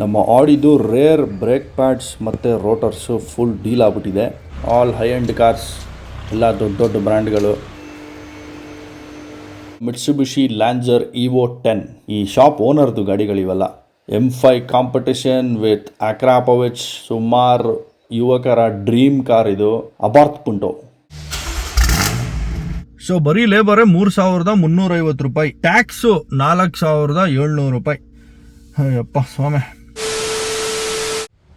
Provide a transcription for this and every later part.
ನಮ್ಮ ಆಡಿದು rare brake pads ಮತ್ತು rotors full deal ಆಗ್ಬಿಟ್ಟಿದೆ. ಆಲ್ ಹೈ ಎಂಡ್ ಕಾರ್ಸ್, ಎಲ್ಲ ದೊಡ್ಡ ದೊಡ್ಡ ಬ್ರ್ಯಾಂಡ್ಗಳು. ಮಿಟ್ಸುಬಿಷಿ ಲ್ಯಾಂಜರ್ ಇವೋ ಟೆನ್, ಈ ಶಾಪ್ ಓನರ್ದು ಗಾಡಿಗಳಿವೆಲ್ಲ. M five competition with Akrapovic, ಸುಮಾರು ಯುವಕರ ಡ್ರೀಮ್ ಕಾರ್ ಇದು, ಅಬಾರ್ತ್ ಪುಂಟೋ. ಸೊ ಬರೀ ಲೇಬರೇ ಮೂರು ಸಾವಿರದ ಮುನ್ನೂರೈವತ್ತು ರೂಪಾಯಿ. ಟ್ಯಾಕ್ಸು ನಾಲ್ಕು ಸಾವಿರದ ಏಳ್ನೂರು ರೂಪಾಯಿ. ಅಯ್ಯಪ್ಪ ಸ್ವಾಮಿ.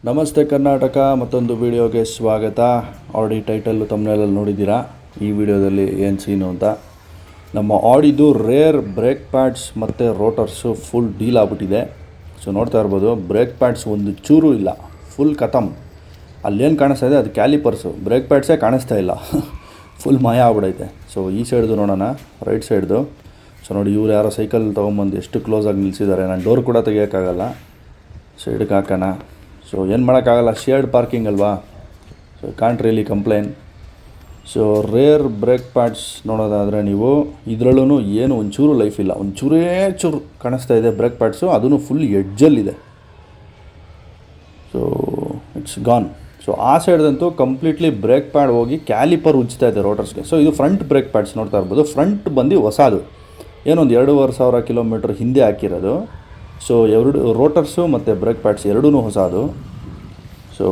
ನಮಸ್ತೆ ಕರ್ನಾಟಕ, ಮತ್ತೊಂದು ವಿಡಿಯೋಗೆ ಸ್ವಾಗತ. ಆಡಿ ಟೈಟಲ್ಲು ತಮ್ಮನೆಯಲ್ಲಿ ನೋಡಿದ್ದೀರಾ? ಈ ವಿಡಿಯೋದಲ್ಲಿ ಏನು ಸೀನು ಅಂತ. ನಮ್ಮ ಆಡಿದು ರೇರ್ ಬ್ರೇಕ್ ಪ್ಯಾಡ್ಸ್ ಮತ್ತು ರೋಟರ್ಸು ಫುಲ್ ಡೀಲ್ ಆಗ್ಬಿಟ್ಟಿದೆ. ಸೊ ನೋಡ್ತಾ ಇರ್ಬೋದು, ಬ್ರೇಕ್ ಪ್ಯಾಡ್ಸ್ ಒಂದು ಚೂರು ಇಲ್ಲ, ಫುಲ್ ಕತಮ್ ಅಲ್ಲೇನು ಕಾಣಿಸ್ತಾ ಇದೆ? ಅದು ಕ್ಯಾಲಿಪರ್ಸು. ಬ್ರೇಕ್ ಪ್ಯಾಡ್ಸೇ ಕಾಣಿಸ್ತಾ ಇಲ್ಲ. ಫುಲ್ ಮಾಯ ಆಗ್ಬಿಡೈತೆ. ಸೊ ಈ ಸೈಡ್ದು ನೋಡೋಣ, ರೈಟ್ ಸೈಡ್ದು. ಸೊ ನೋಡಿ, ಇವ್ರು ಯಾರೋ ಸೈಕಲ್ ತೊಗೊಂಬಂದು ಎಷ್ಟು ಕ್ಲೋಸಾಗಿ ನಿಲ್ಲಿಸಿದ್ದಾರೆ ನಾನು ಡೋರ್ ಕೂಡ ತೆಗಿಯೋಕ್ಕಾಗಲ್ಲ. ಸೈಡ್ಗೆ ಹಾಕೋಣ. ಸೊ ಏನು ಮಾಡೋಕ್ಕಾಗಲ್ಲ ಶೇರ್ಡ್ ಪಾರ್ಕಿಂಗ್ ಅಲ್ವಾ? So can't really complain so rear brake pads ನೋಡೋದಾದರೆ ನೀವು ಇದರಲ್ಲೂ ಏನು ಒಂಚೂರು ಲೈಫ್ ಇಲ್ಲ. ಒಂಚೂರೇ ಚೂರು ಕಾಣಿಸ್ತಾ ಇದೆ ಬ್ರೇಕ್ ಪ್ಯಾಡ್ಸು ಅದೂ ಫುಲ್ ಎಡ್ಜಲ್ಲಿದೆ ಸೊ ಇಟ್ಸ್ ಗಾನ್ ಸೊ ಆ ಸೈಡ್ದಂತೂ ಕಂಪ್ಲೀಟ್ಲಿ ಬ್ರೇಕ್ ಪ್ಯಾಡ್ ಹೋಗಿ ಕ್ಯಾಲಿಪರ್ ಉಜ್ತಾ ಇದೆ ರೋಟರ್ಸ್ಗೆ ಸೊ ಇದು ಫ್ರಂಟ್ ಬ್ರೇಕ್ ಪ್ಯಾಡ್ಸ್ ನೋಡ್ತಾ ಇರ್ಬೋದು. ಫ್ರಂಟ್ ಬಂದು ಹೊಸದು. ಏನೊಂದು ಎರಡೂವರೆ ಸಾವಿರ ಕಿಲೋಮೀಟ್ರ್ ಹಿಂದೆ ಹಾಕಿರೋದು. ಸೊ ಎರಡು ರೋಟರ್ಸು ಮತ್ತು ಬ್ರೇಕ್ ಪ್ಯಾಡ್ಸ್ ಎರಡೂ ಹೊಸದು. ಸೊ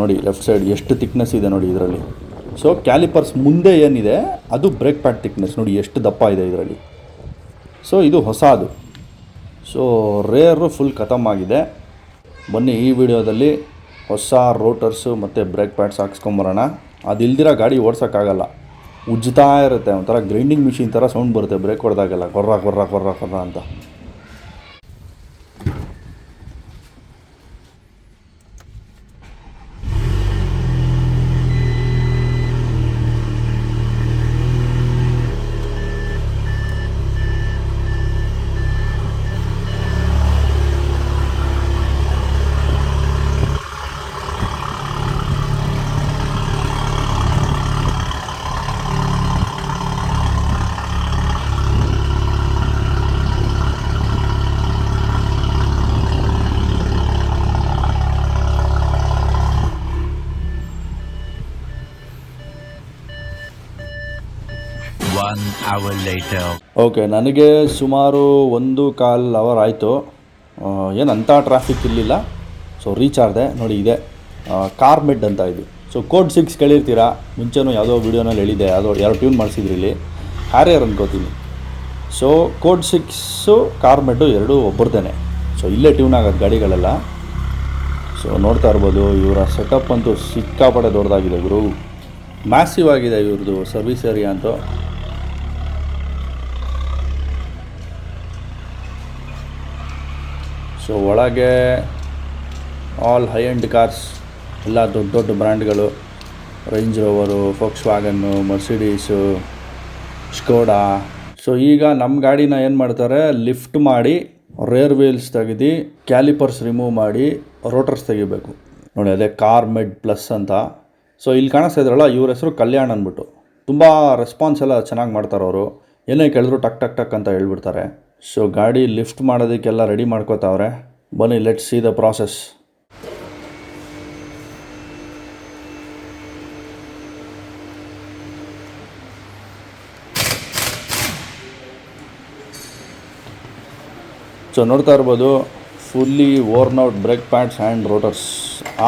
ನೋಡಿ ಲೆಫ್ಟ್ ಸೈಡ್ ಎಷ್ಟು ತಿಕ್ನೆಸ್ ಇದೆ ನೋಡಿ ಇದರಲ್ಲಿ. ಸೊ ಕ್ಯಾಲಿಪರ್ಸ್ ಮುಂದೆ ಏನಿದೆ, ಅದು ಬ್ರೇಕ್ ಪ್ಯಾಡ್ ತಿಕ್ನೆಸ್ ನೋಡಿ, ಎಷ್ಟು ದಪ್ಪ ಇದೆ ಇದರಲ್ಲಿ. ಸೊ ಇದು ಹೊಸದು. ಸೊ ರೇರು ಫುಲ್ ಖತಮ್ ಆಗಿದೆ. ಬನ್ನಿ, ಈ ವಿಡಿಯೋದಲ್ಲಿ ಹೊಸ ರೋಟರ್ಸು ಮತ್ತು ಬ್ರೇಕ್ ಪ್ಯಾಡ್ಸ್ ಹಾಕ್ಸ್ಕೊಂಬರೋಣ. ಅದಿಲ್ದಿರ ಗಾಡಿ ಓಡ್ಸೋಕ್ಕಾಗಲ್ಲ. ಉಜ್ಜುತ್ತಾ ಇರುತ್ತೆ, ಒಂಥರ ಗ್ರೈಂಡಿಂಗ್ ಮಿಷಿನ್ ಥರ ಸೌಂಡ್ ಬರುತ್ತೆ ಬ್ರೇಕ್ ಹೊಡೆದಾಗೆಲ್ಲ. ಕೊರ್ರ ಕೊರ್ರ ಕೊರ್ರ ಕೊರ್ರ ಅಂತ. One ಲೇಟರ್ ಓಕೆ ನನಗೆ ಸುಮಾರು ಒಂದು ಕಾಲ್ ಅವರ್ ಆಯಿತು. ಏನು ಅಂಥ ಟ್ರಾಫಿಕ್ ಇರಲಿಲ್ಲ ಸೊ ರೀಚ್ ಆದೆ ನೋಡಿ, ಇದೆ. ಕಾರ್ ಮೆಡ್ ಅಂತ ಇದು. ಸೊ ಕೋಡ್ ಸಿಕ್ಸ್ ಕೇಳಿರ್ತೀರಾ? ಮುಂಚೆನೂ ಯಾವುದೋ ವೀಡಿಯೋನಲ್ಲಿ ಹೇಳಿದೆ ಯಾವುದೋ ಎರಡು ಟ್ಯೂನ್ ಮಾಡಿಸಿದ್ರಿ ಇಲ್ಲಿ. ಹ್ಯಾರಿಯರ್ ಅನ್ಕೋತೀನಿ. So Code Six Car Med ಎರಡೂ ಒಬ್ಬರದೇನೆ ಸೊ ಇಲ್ಲೇ ಟ್ಯೂನ್ ಆಗೋದು ಗಾಡಿಗಳೆಲ್ಲ. ಸೊ ನೋಡ್ತಾ ಇರ್ಬೋದು, ಇವರ ಸೆಟಪ್ ಅಂತೂ ಸಿಕ್ಕಾಪಟ್ಟೆ ದೊಡ್ಡದಾಗಿದೆ ಇವರು ಮ್ಯಾಸಿವ್ ಆಗಿದೆ ಇವ್ರದ್ದು ಸರ್ವಿಸ್ ಏರಿಯಾ ಅಂತೂ. ಸೊ ಒಳಗೆ ಆಲ್ ಹೈ ಎಂಡ್ ಕಾರ್ಸ್ ಎಲ್ಲ ದೊಡ್ಡ ದೊಡ್ಡ ಬ್ರ್ಯಾಂಡ್ಗಳು Range Rover forks ವ್ಯಾಗನ್ನು Mercedes Skoda so ಈಗ ನಮ್ಮ ಗಾಡಿನ ಏನು ಮಾಡ್ತಾರೆ? ಲಿಫ್ಟ್ ಮಾಡಿ ರೇರ್ ವೀಲ್ಸ್ ತೆಗೆದು ಕ್ಯಾಲಿಪರ್ಸ್ ರಿಮೂವ್ ಮಾಡಿ ರೋಟರ್ಸ್ ತೆಗಿಬೇಕು. ನೋಡಿ, ಅದೇ ಕಾರ್ ಮೆಡ್ ಪ್ಲಸ್ ಅಂತ. ಸೊ ಇಲ್ಲಿ ಕಾಣಿಸ್ತಾ ಇದ್ರಲ್ಲ, ಇವ್ರ ಹೆಸರು ಕಲ್ಯಾಣ್ ಅಂದ್ಬಿಟ್ಟು. ತುಂಬ ರೆಸ್ಪಾನ್ಸ್ ಎಲ್ಲ ಚೆನ್ನಾಗಿ ಮಾಡ್ತಾರೆ ಅವರು. ಏನೇ ಕೇಳಿದ್ರು ಟಕ್ ಟಕ್ ಟಕ್ ಅಂತ ಹೇಳ್ಬಿಡ್ತಾರೆ. ಸೊ ಗಾಡಿ ಲಿಫ್ಟ್ ಮಾಡೋದಕ್ಕೆಲ್ಲ ರೆಡಿ ಮಾಡ್ಕೋತಾವ್ರೆ. ಬನ್ನಿ let see the process so ನೋಡ್ತಾ ಇರ್ಬೋದು fully worn brake pads and rotors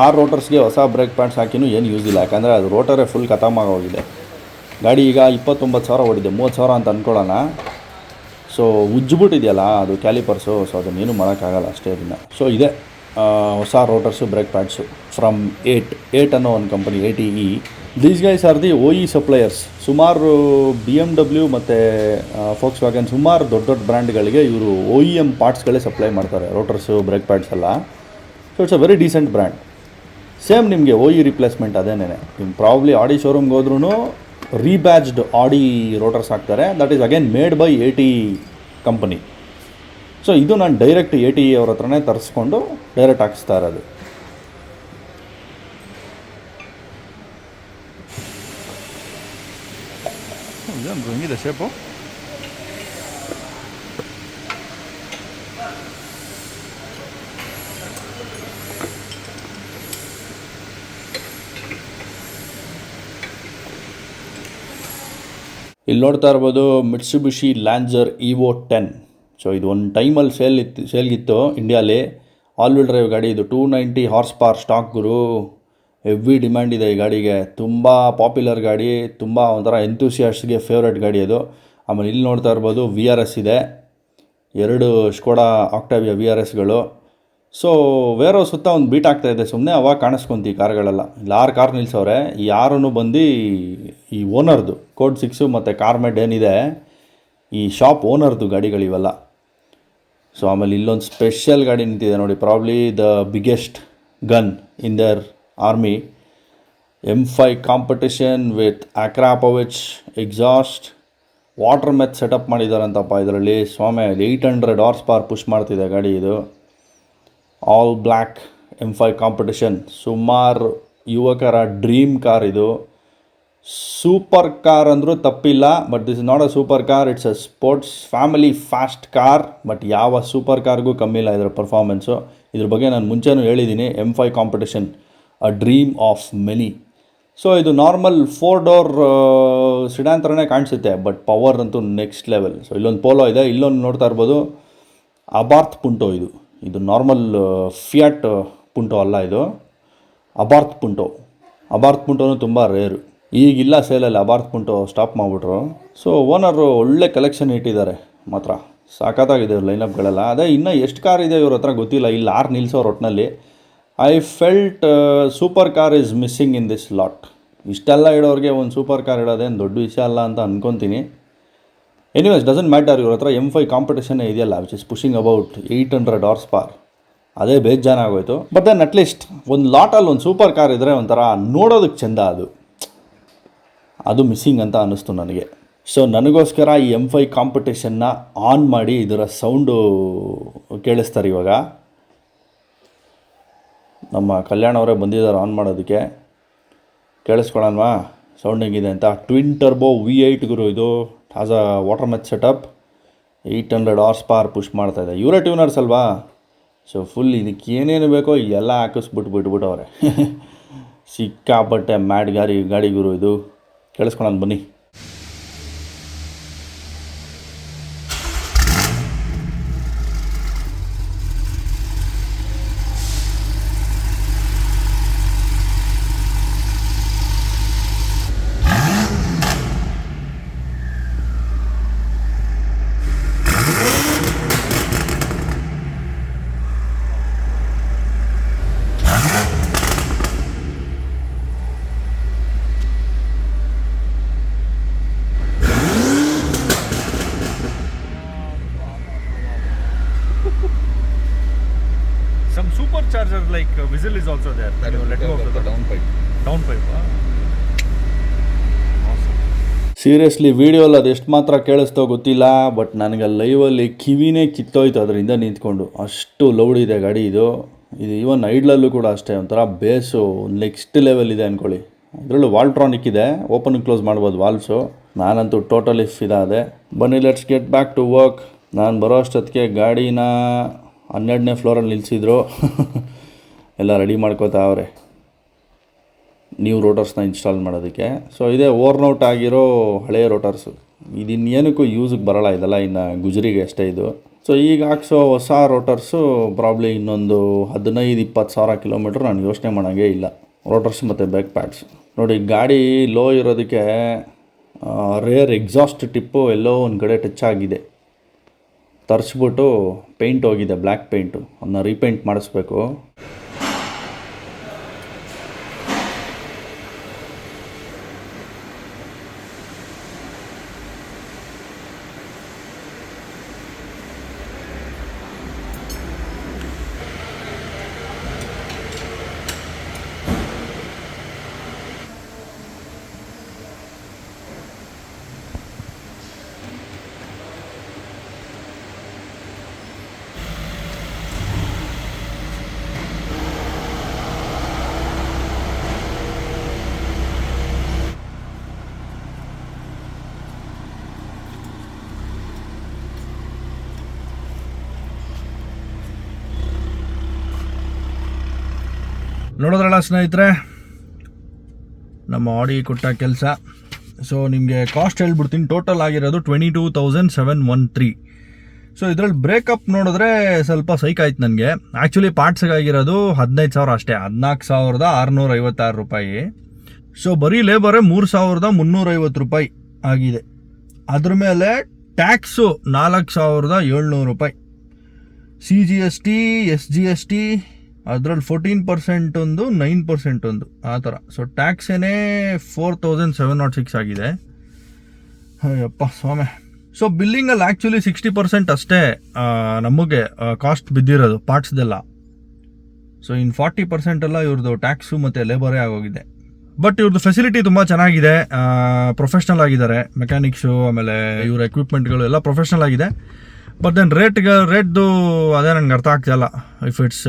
ಆ ರೋಟರ್ಸ್ಗೆ ಹೊಸ ಬ್ರೇಕ್ ಪ್ಯಾಡ್ಸ್ ಹಾಕಿನೂ ಏನು ಯೂಸ್ ಇಲ್ಲ. ಯಾಕಂದರೆ ಅದು ರೋಟರೇ ಫುಲ್ ಖತಮ್ ಆಗೋಗಿದೆ. ಗಾಡಿ ಈಗ ಇಪ್ಪತ್ತೊಂಬತ್ತು ಸಾವಿರ ಓಡಿದೆ. ಮೂವತ್ತು ಸಾವಿರ ಅಂತ ಅಂದ್ಕೊಳ್ಳೋಣ ಸೊ ಉಜ್ಜಿಬಿಟ್ಟಿದೆಯಲ್ಲ ಅದು ಕ್ಯಾಲಿಪರ್ಸು ಸೊ ಅದನ್ನೇನು ಮಾಡೋಕ್ಕಾಗಲ್ಲ ಅಷ್ಟೇ ಅದನ್ನು. ಸೊ ಇದೆ ಹೊಸ rotors brake pads from ATE ATE ಅನ್ನೋ ಒಂದು company A T E these guys are the O E suppliers ಸುಮಾರು ಬಿ ಎಂ ಡಬ್ಲ್ಯೂ ಮತ್ತು ಫೋಕ್ಸ್ ವ್ಯಾಗನ್ ಸುಮಾರು ದೊಡ್ಡ ದೊಡ್ಡ ಬ್ರ್ಯಾಂಡ್ಗಳಿಗೆ ಇವರು ಒ ಇ ಎಂ ಪಾರ್ಟ್ಸ್ಗಳೇ ಸಪ್ಲೈ ಮಾಡ್ತಾರೆ ರೋಟರ್ಸು ಬ್ರೇಕ್ ಪ್ಯಾಡ್ಸ್ ಎಲ್ಲ. So it's a very decent brand same ನಿಮಗೆ ಒ ಇ ರಿಪ್ಲೇಸ್ಮೆಂಟ್ ಅದೇನೇ ನಿಮ್ಮ ಪ್ರಾಬ್ಲಿ ಆಡಿ ಶೋರೂಮ್ಗೆ ಹೋದ್ರೂ ರೀಬ್ಯಾಜ್ಡ್ ಆಡಿ ರೋಟರ್ಸ್ ಹಾಕ್ತಾರೆ. That is again made by A T company so ಇದು ನಾನು ಡೈರೆಕ್ಟ್ ಎ ಟಿ ಅವ್ರ ಹತ್ರನೇ ತರಿಸ್ಕೊಂಡು ಡೈರೆಕ್ಟ್ ಹಾಕಿಸ್ತಾ ಇರೋದು. ಶೇಪು ಇಲ್ಲಿ ನೋಡ್ತಾ ಇರ್ಬೋದು Mitsubishi Lancer Evo ten. So ಇದು ಒಂದು ಟೈಮಲ್ಲಿ ಸೇಲ್ ಇತ್ತು ಸೇಲ್ಗಿತ್ತು ಇಂಡಿಯಾಲಿ. ಆಲ್ ವೀಲ್ ಡ್ರೈವ್ ಗಾಡಿ, ಇದು two ninety horse power stock ಗುರು. ಹೆವಿ ಡಿಮ್ಯಾಂಡ್ ಇದೆ ಈ ಗಾಡಿಗೆ. ತುಂಬ ಪಾಪ್ಯುಲರ್ ಗಾಡಿ, ತುಂಬ ಒಂಥರ ಎಂತೂಸಿಯಾಸ್ಟ್ಗೆ ಫೇವ್ರೆಟ್ ಗಾಡಿ ಅದು. ಆಮೇಲೆ ಇಲ್ಲಿ ನೋಡ್ತಾ ಇರ್ಬೋದು ವಿ ಆರ್ ಎಸ್ ಇದೆ. ಎರಡು ಸ್ಕೋಡಾ ಆಕ್ಟಾವಿಯ ವಿ ಆರ್ ಎಸ್ಗಳು ಸೊ ವೇರೋ ಸುತ್ತ ಒಂದು ಬೀಟ್ ಆಗ್ತಾ ಇದೆ ಸುಮ್ಮನೆ ಅವಾಗ ಕಾಣಿಸ್ಕೊಂತಿ ಕಾರ್ಗಳೆಲ್ಲ. ಇಲ್ಲಿ, ಆರು ಕಾರ್ ನಿಲ್ಸವ್ರೆ. ಯಾರೂ ಬಂದು ಈ ಓನರ್ದು ಕೋಡ್ ಸಿಕ್ಸು ಮತ್ತು ಕಾರ್ ಮೆಡ್ ಏನಿದೆ, ಈ ಶಾಪ್ ಓನರ್ದು ಗಾಡಿಗಳಿವೆಲ್ಲ ಸೊ ಆಮೇಲೆ ಇಲ್ಲೊಂದು ಸ್ಪೆಷಲ್ ಗಾಡಿ ನಿಂತಿದೆ ನೋಡಿ probably the biggest gun in the army M five competition with Akrapovic exhaust water meth setup ಮಾಡಿದಾರಂತಪ್ಪ, ಇದರಲ್ಲಿ. ಸ್ವಾಮಿ eight hundred horse power push ಮಾಡ್ತಿದೆ ಗಾಡಿ ಇದು. All black M five competition ಸುಮಾರು ಯುವಕರ ಡ್ರೀಮ್ ಕಾರ್ ಇದು. ಸೂಪರ್ ಕಾರ್ ಅಂದರೂ ತಪ್ಪಿಲ್ಲ but this not a super car it's a sports family fast car but ಯಾವ ಸೂಪರ್ ಕಾರ್ಗೂ ಕಮ್ಮಿ ಇಲ್ಲ ಇದರ ಪರ್ಫಾರ್ಮೆನ್ಸು ಇದ್ರ ಬಗ್ಗೆ ನಾನು ಮುಂಚೆನೂ ಹೇಳಿದ್ದೀನಿ M five competition a dream of many so ಇದು ನಾರ್ಮಲ್ ಫೋರ್ ಡೋರ್ ಸಿಡಾನ್ ಥರನೇ ಕಾಣಿಸುತ್ತೆ ಬಟ್ ಪವರ್ ಅಂತೂ ನೆಕ್ಸ್ಟ್ ಲೆವೆಲ್ ಸೊ ಇಲ್ಲೊಂದು ಪೋಲೋ ಇದೆ, ಇಲ್ಲೊಂದು ನೋಡ್ತಾ ಇರ್ಬೋದು ಅಬಾರ್ತ್ ಪುಂಟೋ ಇದು. ಇದು ನಾರ್ಮಲ್ ಫಿಯಾಟ್ ಪುಂಟೋ ಅಲ್ಲ ಇದು. ಅಬಾರ್ತ್ ಪುಂಟೋ ಅಬಾರ್ತ್ ಪುಂಟೋನು ತುಂಬ ರೇರು ಈಗಿಲ್ಲ ಸೇಲಲ್ಲಿ ಅಬಾರ್ತ್ ಪುಂಟೋ ಸ್ಟಾಪ್ ಮಾಡಿಬಿಟ್ರು. ಸೊ ಓನರು ಒಳ್ಳೆ ಕಲೆಕ್ಷನ್ ಇಟ್ಟಿದ್ದಾರೆ ಮಾತ್ರ. ಸಾಕತ್ತಾಗಿದೆ ಲೈನಪ್ಗಳೆಲ್ಲ ಅದೇ ಇನ್ನೂ ಎಷ್ಟು ಕಾರ್ ಇದೆ ಇವ್ರ ಹತ್ರ ಗೊತ್ತಿಲ್ಲ. ಇಲ್ಲಿ, ಆರು ನಿಲ್ಸೋ ಒಟ್ಟಿನಲ್ಲಿ I felt super car is missing in this lot ಇಷ್ಟೆಲ್ಲ ಇಡೋರಿಗೆ ಒಂದು ಸೂಪರ್ ಕಾರ್ ಇಡೋದೇನು ದೊಡ್ಡ ವಿಷಯ ಅಲ್ಲ ಅಂತ ಅಂದ್ಕೊತೀನಿ ಎನಿವೇಸ್ ಡಸಂಟ್ ಮ್ಯಾಟರ್ ಇವ್ರ ಹತ್ರ ಎಂ ಫೈ ಕಾಂಪಿಟೇಷನ್ ಇದೆಯಲ್ಲ which is pushing about eight hundred horse power ಅದೇ ಬೇಜಾನ ಆಗೋಯ್ತು. ಬಟ್ ದೆನ್ ಅಟ್ಲೀಸ್ಟ್ ಒಂದು ಲಾಟಲ್ಲಿ ಒಂದು ಸೂಪರ್ ಕಾರ್ ಇದ್ದರೆ ಒಂಥರ ನೋಡೋದಕ್ಕೆ ಚೆಂದ ಅದು. ಅದು ಮಿಸ್ಸಿಂಗ್ ಅಂತ ಅನ್ನಿಸ್ತು ನನಗೆ. ಸೊ ನನಗೋಸ್ಕರ ಈ ಎಂ ಫೈ ಕಾಂಪಿಟೇಷನ್ನ ಆನ್ ಮಾಡಿ ಇದರ ಸೌಂಡು ಕೇಳಿಸ್ತಾರೆ ಇವಾಗ. ನಮ್ಮ ಕಲ್ಯಾಣ ಅವರೇ ಬಂದಿದ್ದಾರೆ ಆನ್ ಮಾಡೋದಕ್ಕೆ. ಕೇಳಿಸ್ಕೊಳಲ್ವಾ? ಸೌಂಡ್ ಹೆಂಗಿದೆ ಅಂತ? ಟ್ವಿನ್ ಟರ್ಬೋ ವಿ ಏಯ್ಟ್ ಗುರು ಇದು. As a water meth setup eight hundred horse power push ಮಾಡ್ತಾ ಇದೆ. ಇವರೇ ಟ್ಯೂನರ್ಸ್ ಅಲ್ವಾ? ಸೊ ಫುಲ್ ಇದಕ್ಕೆ ಏನೇನು ಬೇಕೋ ಎಲ್ಲ ಹಾಕಿಸ್ಬಿಟ್ಟು ಬಿಟ್ಬಿಟ್ಟವ್ರೆ ಸಿಕ್ಕಾಪಟ್ಟೆ ಮ್ಯಾಡ್ ಗಾಡಿ ಗಾಡಿ ಗುರು ಇದು. ಕೇಳಿಸ್ಕೊಳ್ಳೋಣ ಬನ್ನಿ. Whistle is also there. That you let go of the down pipe. Down pipe. huh? Seriously ವೀಡಿಯೋಲ್ಲಿ ಅದು ಎಷ್ಟು ಮಾತ್ರ ಕೇಳಿಸ್ತೋ ಗೊತ್ತಿಲ್ಲ ಬಟ್ ನನಗೆ ಲೈವಲ್ಲಿ ಕಿವಿನೇ ಕಿತ್ತೋಯ್ತು ಅದರಿಂದ ನಿಂತ್ಕೊಂಡು ಅಷ್ಟು ಲೌಡ್ ಇದೆ ಗಾಡಿ ಇದು ಇದು ಈವನ್ ಐಡ್ಲಲ್ಲೂ ಕೂಡ ಅಷ್ಟೇ ಒಂಥರ ಬೇಸು ನೆಕ್ಸ್ಟ್ ಲೆವೆಲ್ ಇದೆ ಅಂದ್ಕೊಳ್ಳಿ ಇದರಲ್ಲೂ ವಾಲ್ಟ್ರಾನಿಕ್ ಇದೆ ಓಪನ್ ಕ್ಲೋಸ್ ಮಾಡ್ಬೋದು ವಾಲ್ಸು ನಾನಂತೂ ಟೋಟಲಿ ಫಿದಾದೆ ಬನ್ನಿ let's get back to work ನಾನು ಬರೋ ಅಷ್ಟೊತ್ತಿಗೆ ಗಾಡಿನ ಹನ್ನೆರಡನೇ ಫ್ಲೋರಲ್ಲಿ ನಿಲ್ಲಿಸಿದ್ರು ಎಲ್ಲ ರೆಡಿ ಮಾಡ್ಕೋತಾ ಅವ್ರೆ. ನ್ಯೂ ರೋಟರ್ಸ್ನ ಇನ್ಸ್ಟಾಲ್ ಮಾಡೋದಕ್ಕೆ. ಸೊ ಇದೇ ಓರ್ನೌಟ್ ಆಗಿರೋ ಹಳೆಯ ರೋಟರ್ಸು ಇದಿನ್ನೇನಕ್ಕೂ ಯೂಸಿಗೆ ಬರಲ್ಲ ಇದೆಲ್ಲ ಇನ್ನು ಗುಜರಿಗೆ ಅಷ್ಟೇ ಇದು. ಸೊ ಈಗ ಹಾಕ್ಸೋ ಹೊಸ ರೋಟರ್ಸು ಪ್ರಾಬ್ಲಿ ಇನ್ನೊಂದು ಹದಿನೈದು, ಇಪ್ಪತ್ತು ಸಾವಿರ ಕಿಲೋಮೀಟ್ರ್ ನಾನು ಯೋಚನೆ ಮಾಡೋಂಗೇ ಇಲ್ಲ. ರೋಟರ್ಸ್ ಮತ್ತು ಬ್ಯಾಕ್ ಪ್ಯಾಡ್ಸ್ ನೋಡಿ, ಗಾಡಿ ಲೋ ಇರೋದಕ್ಕೆ ರೇರ್ ಎಕ್ಸಾಸ್ಟ್ ಟಿಪ್ಪು ಎಲ್ಲೋ ಒಂದು ಕಡೆ ಟಚ್ ಆಗಿದೆ. ತರಿಸ್ಬಿಟ್ಟು ಪೇಂಟ್ ಹೋಗಿದೆ ಬ್ಲ್ಯಾಕ್ ಪೇಂಟು ಅದನ್ನ ರೀಪೇಂಟ್ ಮಾಡಿಸ್ಬೇಕು. ನೋಡಿದ್ರಲ್ಲ ಸ್ನೇಹಿತರೆ, ನಮ್ಮ ಆಡಿ ಕೊಟ್ಟ ಕೆಲಸ. ಸೊ ನಿಮಗೆ ಕಾಸ್ಟ್ ಹೇಳ್ಬಿಡ್ತೀನಿ. ಟೋಟಲ್ ಆಗಿರೋದು twenty two thousand seven one three so ಇದರಲ್ಲಿ ಬ್ರೇಕಪ್ ನೋಡಿದ್ರೆ ಸ್ವಲ್ಪ ಸೈಕ್ ಆಯ್ತು ನನಗೆ. ಆ್ಯಕ್ಚುಲಿ ಪಾರ್ಟ್ಸ್ಗಾಗಿರೋದು ಹದಿನೈದು ಸಾವಿರ ಅಷ್ಟೇ. ಹದಿನಾಲ್ಕು ಸಾವಿರದ ಆರುನೂರ ಐವತ್ತಾರು ರೂಪಾಯಿ. ಸೊ ಬರೀ ಲೇಬರೇ ಮೂರು ಸಾವಿರದ ಮುನ್ನೂರೈವತ್ತು ರೂಪಾಯಿ ಆಗಿದೆ. ಅದ್ರ ಮೇಲೆ ಟ್ಯಾಕ್ಸು ನಾಲ್ಕು ಸಾವಿರದ ಏಳ್ನೂರು ರೂಪಾಯಿ. C G S T S G S T ಅದರಲ್ಲಿ ಫೋರ್ಟೀನ್ ಪರ್ಸೆಂಟ್ ಒಂದು ನೈನ್ ಪರ್ಸೆಂಟ್ ಒಂದು, ಆ ಥರ. So ಟ್ಯಾಕ್ಸೇನೇ four thousand seven nought six ಆಗಿದೆ. ಅಯ್ಯಪ್ಪ ಸ್ವಾಮಿ. ಸೊ ಬಿಲ್ಲಿಂಗಲ್ಲಿ ಆ್ಯಕ್ಚುಲಿ ಸಿಕ್ಸ್ಟಿ ಪರ್ಸೆಂಟ್ ಅಷ್ಟೇ ನಮಗೆ ಕಾಸ್ಟ್ ಬಿದ್ದಿರೋದು ಪಾರ್ಟ್ಸ್ದೆಲ್ಲ ಸೊ ಇನ್ನು ಫಾರ್ಟಿ ಪರ್ಸೆಂಟ್ ಎಲ್ಲ ಇವ್ರದ್ದು ಟ್ಯಾಕ್ಸು ಮತ್ತು ಲೇಬರೇ ಆಗೋಗಿದೆ. ಬಟ್ ಇವ್ರದ್ದು ಫೆಸಿಲಿಟಿ ತುಂಬ ಚೆನ್ನಾಗಿದೆ ಪ್ರೊಫೆಷ್ನಲ್ ಆಗಿದ್ದಾರೆ ಮೆಕ್ಯಾನಿಕ್ಸು ಆಮೇಲೆ ಇವ್ರ ಎಕ್ವಿಪ್ಮೆಂಟ್ಗಳು ಎಲ್ಲ ಪ್ರೊಫೆಷ್ನಲ್ ಆಗಿದೆ. ಬಟ್ ದೆನ್ ರೇಟ್ಗೆ ರೇಟ್ದು ಅದೇ ನನಗೆ ಅರ್ಥ ಆಗ್ತಿಲ್ಲ if it's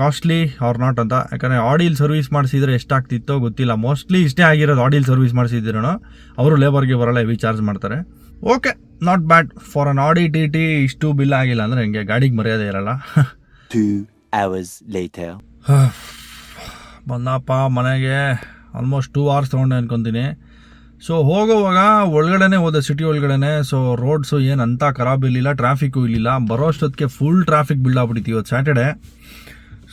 costly or not ಅಂತ. ಯಾಕಂದರೆ ಆಡಿಲ್ ಸರ್ವಿಸ್ ಮಾಡಿಸಿದ್ರೆ ಎಷ್ಟಾಗ್ತಿತ್ತೋ ಗೊತ್ತಿಲ್ಲ. ಮೋಸ್ಟ್ಲಿ ಇಷ್ಟೇ ಆಗಿರೋದು ಆಡಿಲ್ ಸರ್ವಿಸ್ ಮಾಡಿಸಿದ್ರೂ ಅವರು ಲೇಬರ್ಗೆ ಬರಲ್ಲ ಹೆವಿ ಚಾರ್ಜ್ ಮಾಡ್ತಾರೆ. Okay not bad for an Audi T T ಇಷ್ಟು ಬಿಲ್ ಆಗಿಲ್ಲ ಅಂದರೆ ಹಿಂಗೆ? ಗಾಡಿಗೆ ಮರ್ಯಾದೆ ಇರಲ್ಲ. ಬಂದಪ್ಪ ಮನೆಗೆ. ಆಲ್ಮೋಸ್ಟ್ ಟೂ ಅವರ್ಸ್ ತೊಗೊಂಡೆ ಅನ್ಕೊತೀನಿ. ಸೊ ಹೋಗುವಾಗ ಒಳಗಡೆನೆ ಹೋದೆ ಸಿಟಿ ಒಳಗಡೆನೆ ಸೊ ರೋಡ್ಸು ಏನು ಅಂತ ಖರಾಬ್ ಇರಲಿಲ್ಲ ಟ್ರಾಫಿಕ್ಕು ಇರಲಿಲ್ಲ. ಬರೋ ಅಷ್ಟೊತ್ತಿಗೆ ಫುಲ್ ಟ್ರಾಫಿಕ್ ಬಿಲ್ಡ್ ಆಗ್ಬಿಟ್ಟಿತ್ತು ಇವತ್ತು ಸ್ಯಾಟರ್ಡೆ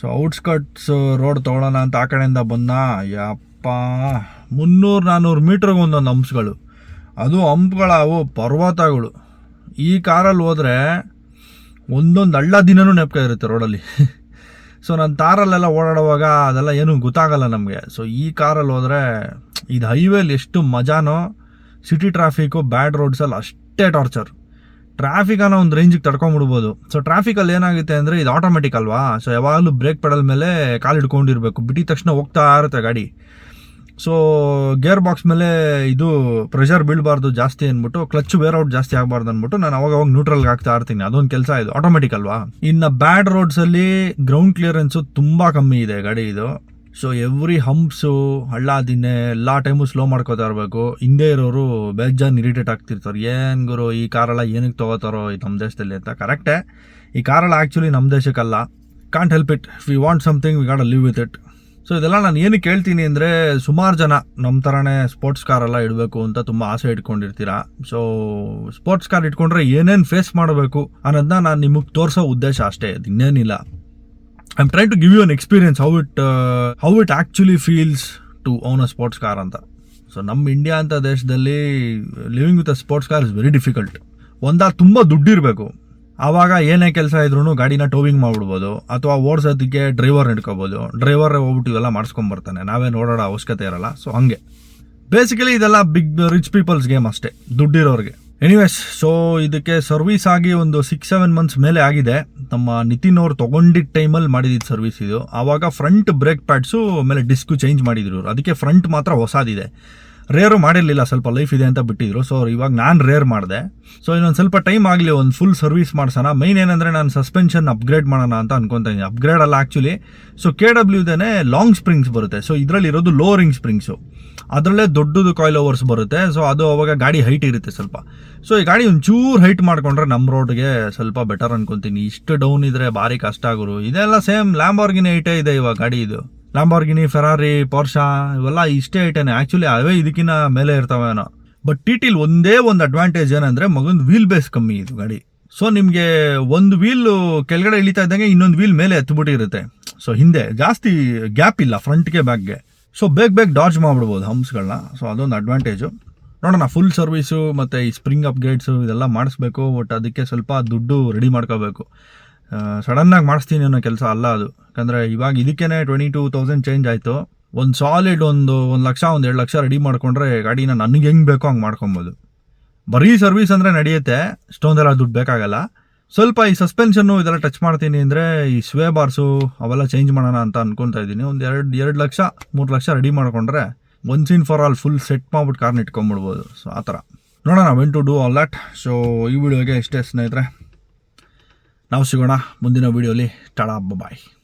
ಸೊ ಔಟ್ಸ್ಕಟ್ಸ್ ರೋಡ್ ತೊಗೊಳ್ಳೋಣ ಅಂತ ಆ ಕಡೆಯಿಂದ ಬಂದ. ಯಪ್ಪ, ಮುನ್ನೂರು ನಾನ್ನೂರು ಮೀಟ್ರಿಗೆ ಒಂದೊಂದು ಹಂಪ್ಸ್ಗಳು. ಅದು ಹಂಪ್ಗಳವು ಪರ್ವತಗಳು. ಈ ಕಾರಲ್ಲಿ ಹೋದರೆ ಒಂದೊಂದು ಹಳ್ಳ ದಿನನೂ ನೆಪಕ ಇರುತ್ತೆ ರೋಡಲ್ಲಿ ಸೊ ನಾನು ತಾರಲ್ಲೆಲ್ಲ ಓಡಾಡುವಾಗ ಅದೆಲ್ಲ ಏನೂ ಗೊತ್ತಾಗಲ್ಲ ನಮಗೆ. ಸೊ ಈ ಕಾರಲ್ಲಿ ಹೋದರೆ ಇದು ಹೈವೇಲಿ ಎಷ್ಟು ಮಜಾನೋ ಸಿಟಿ ಟ್ರಾಫಿಕ್ಕು ಬ್ಯಾಡ್ ರೋಡ್ಸಲ್ಲಿ ಅಷ್ಟೇ ಟಾರ್ಚರ್ ಟ್ರಾಫಿಕನ್ನು ಒಂದು ರೇಂಜಿಗೆ ತಡ್ಕೊಂಬಿಡ್ಬೋದು ಸೊ ಟ್ರಾಫಿಕಲ್ಲಿ ಏನಾಗುತ್ತೆ ಅಂದರೆ ಇದು ಆಟೋಮೆಟಿಕ್ ಅಲ್ವಾ? ಸೊ ಯಾವಾಗಲೂ ಬ್ರೇಕ್ ಪೆಡಲ್ ಮೇಲೆ ಕಾಲು ಹಿಡ್ಕೊಂಡಿರಬೇಕು. ಬಿಟ್ಟಿದ ತಕ್ಷಣ ಹೋಗ್ತಾ ಇರುತ್ತೆ ಗಾಡಿ. ಸೊ ಗೇರ್ ಬಾಕ್ಸ್ ಮೇಲೆ ಇದು ಪ್ರೆಷರ್ ಬೀಳಬಾರ್ದು ಜಾಸ್ತಿ ಅಂದ್ಬಿಟ್ಟು ಕ್ಲಚ್ ವೇರ್ ಔಟ್ ಜಾಸ್ತಿ ಆಗಬಾರ್ದು ಅಂದ್ಬಿಟ್ಟು ನಾನು ಅವಾಗ ಅವಾಗ ನ್ಯೂಟ್ರಲ್ಗೆ ಹಾಕ್ತಾ ಇರ್ತೀನಿ. ಅದೊಂದು ಕೆಲಸ ಇದು ಆಟೋಮೆಟಿಕ್ ಅಲ್ವಾ? ಇನ್ನು ಬ್ಯಾಡ್ ರೋಡ್ಸಲ್ಲಿ ಗ್ರೌಂಡ್ ಕ್ಲಿಯರೆನ್ಸು ತುಂಬ ಕಮ್ಮಿ ಇದೆ ಗಾಡಿ ಇದು. ಸೊ ಎವ್ರಿ ಹಂಪ್ಸು ಹಳ್ಳ ದಿನ್ನೆ ಎಲ್ಲ ಟೈಮು ಸ್ಲೋ ಮಾಡ್ಕೋತಾ ಇರಬೇಕು. ಹಿಂದೆ ಇರೋರು ಬೇಜಾನ್ ಇರಿಟೇಟ್ ಆಗ್ತಿರ್ತಾರೆ. ಏನು ಗುರು, ಈ ಕಾರೆಲ್ಲ ಏನಕ್ಕೆ ತೊಗೋತಾರೋ ಈ ನಮ್ಮ ದೇಶದಲ್ಲಿ ಅಂತ. ಕರೆಕ್ಟೇ ಈ ಕಾರೆಲ್ಲ ಆ್ಯಕ್ಚುಲಿ ನಮ್ಮ ದೇಶಕ್ಕಲ್ಲ. Can't help it we want something we got live with it so ಇದೆಲ್ಲ ನಾನು ಏನಕ್ಕೆ ಕೇಳ್ತೀನಿ ಅಂದರೆ ಸುಮಾರು ಜನ ನಮ್ಮ ಥರನೇ ಸ್ಪೋರ್ಟ್ಸ್ ಕಾರೆಲ್ಲ ಇಡಬೇಕು ಅಂತ ತುಂಬ ಆಸೆ ಇಟ್ಕೊಂಡಿರ್ತೀರಾ. ಸೊ ಸ್ಪೋರ್ಟ್ಸ್ ಕಾರ್ ಇಟ್ಕೊಂಡ್ರೆ ಏನೇನು ಫೇಸ್ ಮಾಡಬೇಕು ಅನ್ನೋದನ್ನ ನಾನು ನಿಮಗೆ ತೋರಿಸೋ ಉದ್ದೇಶ ಅಷ್ಟೇ, ಅದು ಇನ್ನೇನಿಲ್ಲ. I am try to give you an experience how it how it actually feels to own a sports car ಅಂತ. ಸೊ ನಮ್ಮ ಇಂಡಿಯಾ ಅಂತ ದೇಶದಲ್ಲಿ living with a sports car is very difficult ಒಂದ ತುಂಬ ದುಡ್ಡಿರಬೇಕು ಆವಾಗ ಏನೇ ಕೆಲಸ ಇದ್ರೂ ಗಾಡಿನ ಟೋವಿಂಗ್ ಮಾಡ್ಬಿಡ್ಬೋದು ಅಥವಾ ಓಡಿಸೋದಕ್ಕೆ ಡ್ರೈವರ್ ಇಟ್ಕೋಬೋದು ಡ್ರೈವರ್ ಹೋಗ್ಬಿಟ್ಟು ಇವೆಲ್ಲ ಮಾಡಿಸ್ಕೊಂಬರ್ತಾನೆ ನಾವೇ ನೋಡೋಣ ಅವಶ್ಯಕತೆ ಇರಲ್ಲ. ಸೊ ಹಂಗೆ. ಬೇಸಿಕಲಿ ಇದೆಲ್ಲ ಬಿಗ್ ರಿಚ್ ಪೀಪಲ್ಸ್ ಗೇಮ್ ಅಷ್ಟೇ. ದುಡ್ಡಿರೋರಿಗೆ. ಎನಿವೇಸ್ ಸೊ ಇದಕ್ಕೆ ಸರ್ವಿಸ್ ಆಗಿ ಒಂದು ಸಿಕ್ಸ್ ಸೆವೆನ್ ಮಂತ್ಸ್ ಮೇಲೆ ಆಗಿದೆ. ನಮ್ಮ ನಿತಿನ್ ಅವ್ರು ತೊಗೊಂಡಿದ್ದ ಟೈಮಲ್ಲಿ ಮಾಡಿದ್ದು ಸರ್ವಿಸ್ ಇದು. ಆವಾಗ ಫ್ರಂಟ್ ಬ್ರೇಕ್ ಪ್ಯಾಡ್ಸು ಆಮೇಲೆ ಡಿಸ್ಕು ಚೇಂಜ್ ಮಾಡಿದ್ರು ಅದಕ್ಕೆ ಫ್ರಂಟ್ ಮಾತ್ರ ಹೊಸದಿದೆ. ರೇರು ಮಾಡಿರಲಿಲ್ಲ, ಸ್ವಲ್ಪ ಲೈಫ್ ಇದೆ ಅಂತ ಬಿಟ್ಟಿದ್ರು. ಸೊ ಇವಾಗ ನಾನು ರೇರ್ ಮಾಡಿದೆ. ಸೊ ಇನ್ನೊಂದು ಸ್ವಲ್ಪ ಟೈಮ್ ಆಗಲಿ, ಒಂದು ಫುಲ್ ಸರ್ವಿಸ್ ಮಾಡ್ಸೋಣ. ಮೈನ್ ಏನಂದರೆ, ನಾನು ಸಸ್ಪೆನ್ಷನ್ ಅಪ್ಗ್ರೇಡ್ ಮಾಡೋಣ ಅಂತ ಅನ್ಕೊತೀನಿ ಅಪ್ಗ್ರೇಡ್ ಅಲ್ಲ ಆ್ಯಕ್ಚುಲಿ ಸೊ ಕೆ ಡಬ್ಲ್ಯೂದೇ ಲಾಂಗ್ ಸ್ಪ್ರಿಂಗ್ಸ್ ಬರುತ್ತೆ. ಸೊ ಇದರಲ್ಲಿ ಇರೋದು ಲೋರಿಂಗ್ ಸ್ಪ್ರಿಂಗ್ಸು ಅದರಲ್ಲೇ ದೊಡ್ಡದು ಕಾಯಿಲ್ ಓವರ್ಸ್ ಬರುತ್ತೆ. ಸೊ ಅದು ಅವಾಗ ಗಾಡಿ ಹೈಟ್ ಇರುತ್ತೆ ಸ್ವಲ್ಪ. ಸೊ ಈ ಗಾಡಿ ಒಂಚೂರು ಹೈಟ್ ಮಾಡ್ಕೊಂಡ್ರೆ ನಮ್ಮ ರೋಡ್ಗೆ ಸ್ವಲ್ಪ ಬೆಟರ್ ಅನ್ಕೊತೀನಿ. ಇಷ್ಟು ಡೌನ್ ಇದ್ರೆ ಭಾರಿ ಕಷ್ಟ ಆಗೋರು. ಇದೆಲ್ಲ ಸೇಮ್ ಲ್ಯಾಂಬಾರ್ಗಿನ ಹೈಟೇ ಇದೆ ಇವಾಗ ಗಾಡಿ ಇದು. ಲ್ಯಾಂಬಾರ್ಗಿನಿ ಫೆರಾರಿ ಪೋರ್ಷಾ ಇವೆಲ್ಲ ಇಷ್ಟೇ ಐಟೇನೆ. ಆ್ಯಕ್ಚುಲಿ ಅವೇ ಇದಕ್ಕಿಂತ ಮೇಲೆ ಇರ್ತಾವೇನೋ ಬಟ್ ಟಿ ಟಿಲ್ ಒಂದೇ ಒಂದು ಅಡ್ವಾಂಟೇಜ್ ಏನಂದ್ರೆ ಮಗಂದು ವೀಲ್ ಬೇಸ್ ಕಮ್ಮಿ ಇದು ಗಾಡಿ. ಸೊ ನಿಮಗೆ ಒಂದು ವೀಲ್ ಕೆಳಗಡೆ ಇಳಿತಾ ಇದ್ದಂಗೆ ಇನ್ನೊಂದು ವೀಲ್ ಮೇಲೆ ಎತ್ಬಿಟ್ಟಿರುತ್ತೆ. ಸೊ ಹಿಂದೆ ಜಾಸ್ತಿ ಗ್ಯಾಪ್ ಇಲ್ಲ ಫ್ರಂಟ್ಗೆ ಬ್ಯಾಕ್ಗೆ ಸೊ ಬೇಗ ಬೇಗ ಡಾರ್ಜ್ ಮಾಡ್ಬಿಡ್ಬೋದು ಹಂಪ್ಸ್ಗಳನ್ನ ಸೊ ಅದೊಂದು ಅಡ್ವಾಂಟೇಜು ನೋಡೋಣ ಫುಲ್ ಸರ್ವಿಸು ಮತ್ತು ಈ ಸ್ಪ್ರಿಂಗ್ ಅಪ್ಗ್ರೇಡ್ಸು ಇದೆಲ್ಲ ಮಾಡಿಸ್ಬೇಕು ಬಟ್ ಅದಕ್ಕೆ ಸ್ವಲ್ಪ ದುಡ್ಡು ರೆಡಿ ಮಾಡ್ಕೋಬೇಕು. ಸಡನ್ನಾಗಿ ಮಾಡಿಸ್ತೀನಿ ಅನ್ನೋ ಕೆಲಸ ಅಲ್ಲ ಅದು. ಯಾಕಂದರೆ ಇವಾಗ ಇದಕ್ಕೇ ಟ್ವೆಂಟಿ ಟೂ ತೌಸಂಡ್ ಚೇಂಜ್ ಆಯಿತು. ಒಂದು ಸಾಲಿಡ್ ಒಂದು ಒಂದು ಲಕ್ಷ, ಒಂದು ಎರಡು ಲಕ್ಷ ರೆಡಿ ಮಾಡಿಕೊಂಡ್ರೆ ಗಾಡಿನ ನನಗೆ ಹೆಂಗೆ ಬೇಕೋ ಹಂಗೆ ಮಾಡ್ಕೊಬೋದು. ಬರೀ ಸರ್ವಿಸ್ ಅಂದರೆ ನಡೆಯುತ್ತೆ. ಇಷ್ಟೊಂದೆಲ್ಲ ದುಡ್ಡು ಬೇಕಾಗಲ್ಲ. ಸ್ವಲ್ಪ ಈ ಸಸ್ಪೆನ್ಷನ್ನು ಇದೆಲ್ಲ ಟಚ್ ಮಾಡ್ತೀನಿ ಅಂದರೆ ಈ ಸ್ವೇ ಬಾರ್ಸು ಅವೆಲ್ಲ ಚೇಂಜ್ ಮಾಡೋಣ ಅಂತ ಅನ್ಕೊತಾ ಇದ್ದೀನಿ. ಒಂದು ಎರಡು ಎರಡು ಲಕ್ಷ, ಮೂರು ಲಕ್ಷ ರೆಡಿ ಮಾಡಿಕೊಂಡ್ರೆ once in for all full set ಮಾಡ್ಬಿಟ್ಟು ಕಾರ್ನ ಇಟ್ಕೊಂಬಿಡ್ಬೋದು ಸೊ ಆ ಥರ. ನೋಡೋಣ when to do all that so ಈ ವಿಡಿಯೋಗೆ ಇಷ್ಟೇ ಸ್ನೇಹಿತರೆ. ನಾವು ಸಿಗೋಣ ಮುಂದಿನ ವೀಡಿಯೋಲಿ. ಟಾಡಾ ಬಾಯ್